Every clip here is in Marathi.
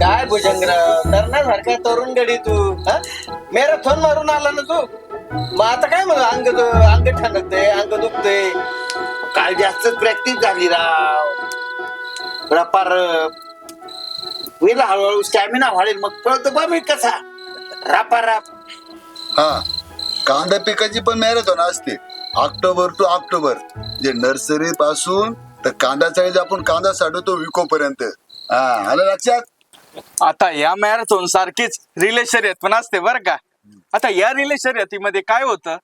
काय भुजंगराव तरणासारखा तरुण गडी तू मॅरेथॉन मारून आला ना तू? मग आता काय म्हणू अंग दु- अंग ठणकते अंग दुखते? काल जास्तच प्रॅक्टिस झाली राव. रपार होईल हळूहळू स्टॅमिना वाढेल मग पळतो बा मी कसा. रापा राप हा कांदा पिकाची पण मॅरेथॉन असते. October to October. जे नर्सरी पासून तर कांदा चाळीस आपण कांदा साठवतो विको पर्यंत हा आलं लक्षात? आता या मॅरेथॉन सारखीच रिले शर्यत पण असते बर का. आता या रिले शर्यतीमध्ये काय होतं?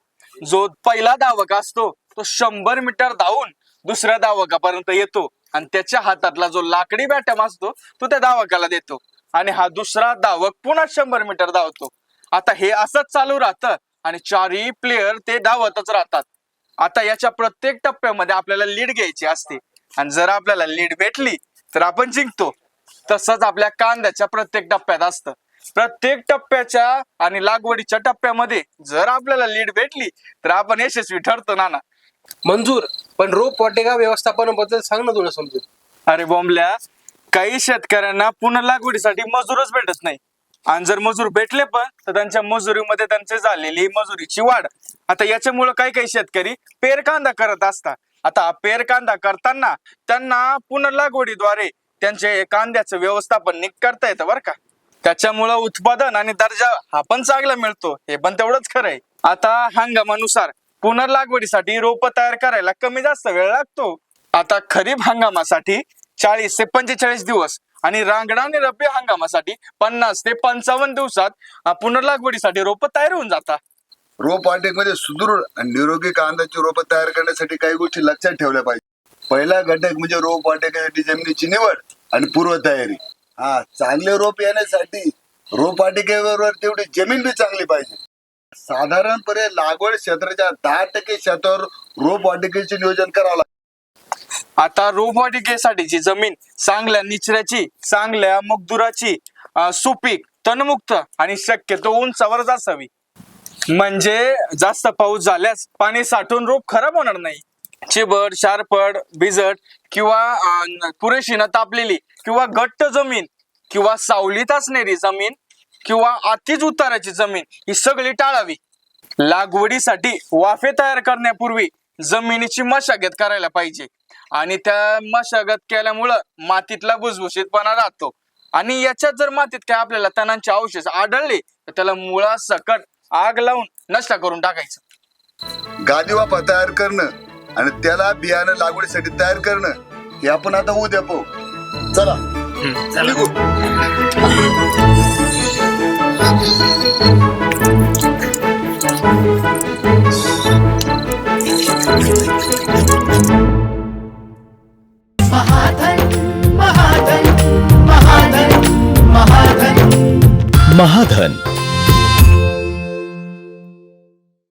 जो पहिला धावक असतो तो शंभर मीटर धावून दुसऱ्या धावकापर्यंत येतो. आणि त्याच्या हातातला जो लाकडी बॅटम असतो तो त्या धावकाला देतो. आणि हा दुसरा धावक पुन्हा शंभर मीटर धावतो. आता हे असंच चालू राहतं आणि चारही प्लेयर ते धावतच राहतात. आता याच्या प्रत्येक टप्प्यामध्ये आपल्याला लीड घ्यायची असते. आणि जर आपल्याला लीड भेटली तर आपण जिंकतो. तसंच आपल्या कांद्याच्या प्रत्येक टप्प्यात असतं. प्रत्येक टप्प्याच्या आणि लागवडीच्या टप्प्यामध्ये जर आपल्याला लीड भेटली तर आपण यशस्वी ठरतो नाना. मंजूर पण रोप वाटिका व्यवस्थापनाबद्दल सांग ना तुला समजून. अरे बॉम्बल्या काही शेतकऱ्यांना पुन्हा लागवडीसाठी मजूरच भेटत नाही. आणि जर मजूर भेटले पण तर त्यांच्या मजुरीमध्ये त्यांची झालेली मजुरीची वाढ आता याच्यामुळे काही काही शेतकरी पेर कांदा करत असतात. आता पेरकांदा पेर कांदा करताना त्यांना पुनर्लागवडीद्वारे त्यांचे कांद्याचं व्यवस्थापन नीट करता येतं बरं का. त्याच्यामुळं उत्पादन आणि दर्जा हा पण चांगला मिळतो. हे पण तेवढंच खरं आहे. आता हंगामानुसार पुनर्लागवडीसाठी रोप तयार करायला कमी जास्त वेळ लागतो. आता खरीप हंगामासाठी चाळीस ते पंचेचाळीस दिवस आणि रांगडा आणि रब्बी हंगामासाठी पन्नास ते पंचावन्न दिवसात पुनर्लागवडीसाठी रोप तयार होऊन जातात. रोपमध्ये सुदृढ आणि निरोगी कांद्याची रोप तयार करण्यासाठी काही गोष्टी लक्षात ठेवल्या पाहिजे. पहिला घटक म्हणजे रोप वाटिकेसाठी जमिनीची निवड आणि पूर्व तयारी हा चांगले रोप येण्यासाठी रोप वाटिकेबरोबर तेवढी जमीन बी चांगली पाहिजे. साधारणपणे लागवड क्षेत्राच्या दहा टक्के क्षेत्रावर रोप वाटिकेचे नियोजन करावं लागतं. आता रोपवाटिकेसाठीची जमीन चांगल्या निचऱ्याची चांगल्या मगदुराची सुपीक तणमुक्त आणि शक्यतो उंचावरच असावी. म्हणजे जास्त पाऊस झाल्यास पाणी साठून रोप खराब होणार नाही. चिबड शारपड भिजट किंवा पुरेशीनं पुरेशी न तापलेली किंवा घट्ट जमीन किंवा सावलीत असणारी जमीन किंवा अतिच उताराची जमीन ही सगळी टाळावी. लागवडीसाठी वाफे तयार करण्यापूर्वी जमिनीची मशागत करायला पाहिजे आणि त्या मशागत केल्यामुळं मातीतला भुसभुशीतपणा राहतो. आणि याच्यात जर मातीत काय आपल्याला तणांचे अवशेष आढळले तर त्याला मुळासकट आग लावून नष्ट करून टाकायचं. गादी वाफा तयार करणं आणि त्याला बियाणं लागवडीसाठी तयार करणं हे आपण आता उद्या पाहू चला. निघू. महाधन महाधन महाधन महाधन. महाधन.